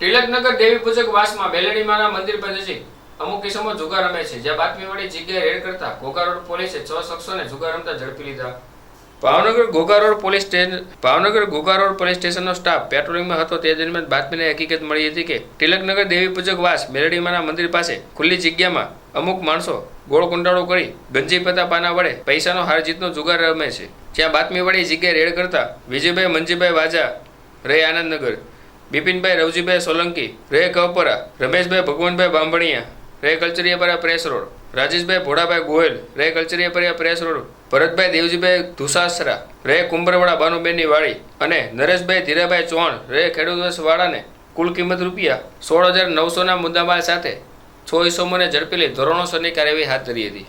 તિલકનગર દેવી પૂજક વાસમાં બેલડીમાના મંદિર નજીક અમુક કિસ્મો જુગાર રમે છે. જ્યાં બાતમી મળી જગ્યાએ રેડ કરતા ઘોઘા રોડ પોલીસે છ શખ્સોને જુગાર રમતા ઝડપી લીધા. Bhavnagar Ghogha road police station, Bhavnagar Ghogha road police સ્ટેશનનો staff પેટ્રોલિંગમાં હતો. તે દરમિયાન બાતમીને હકીકત મળી હતી કે તિલકનગર દેવી પૂજક વાસ બેલડીમાના મંદિર પાસે ખુલ્લી જગ્યામાં અમુક માણસો ગોળ કુંડાળો કરી ગંજી પતા પાના વડે પૈસાનો હાર જીતનો જુગાર રમે છે. જ્યાં બાતમી વાળી જગ્યાએ રેડ કરતા વિજયભાઈ, મંજીભાઈ વાજા રહે આનંદનગર. બિપિનભાઈ, રવજીભાઈ સોલંકી, રે કવપરા રમેશભાઈ, ભગવાનભાઈ બાંભણિયા, રે કલ્ચરિયાપરા પ્રેસ રોડ, રાજેશભાઈ ભોળાભાઈ ગોયલ રે કલ્ચરિયાપરા પ્રેસ રોડ, ભરતભાઈ દેવજીભાઈ ધુસાસરા, રે કુંભરવાડા બાનુબેનની વાડી અને નરેશભાઈ ધીરાભાઈ ચૌહાણ, રે ખેડૂત વાળાને કુલ કિંમત રૂપિયા સોળ હજાર નવસોના મુદ્દામાલ સાથે છ ઇસમોને ઝડપી લઈ ધોરણોસરની કાર્યવાહી હાથ ધરી હતી.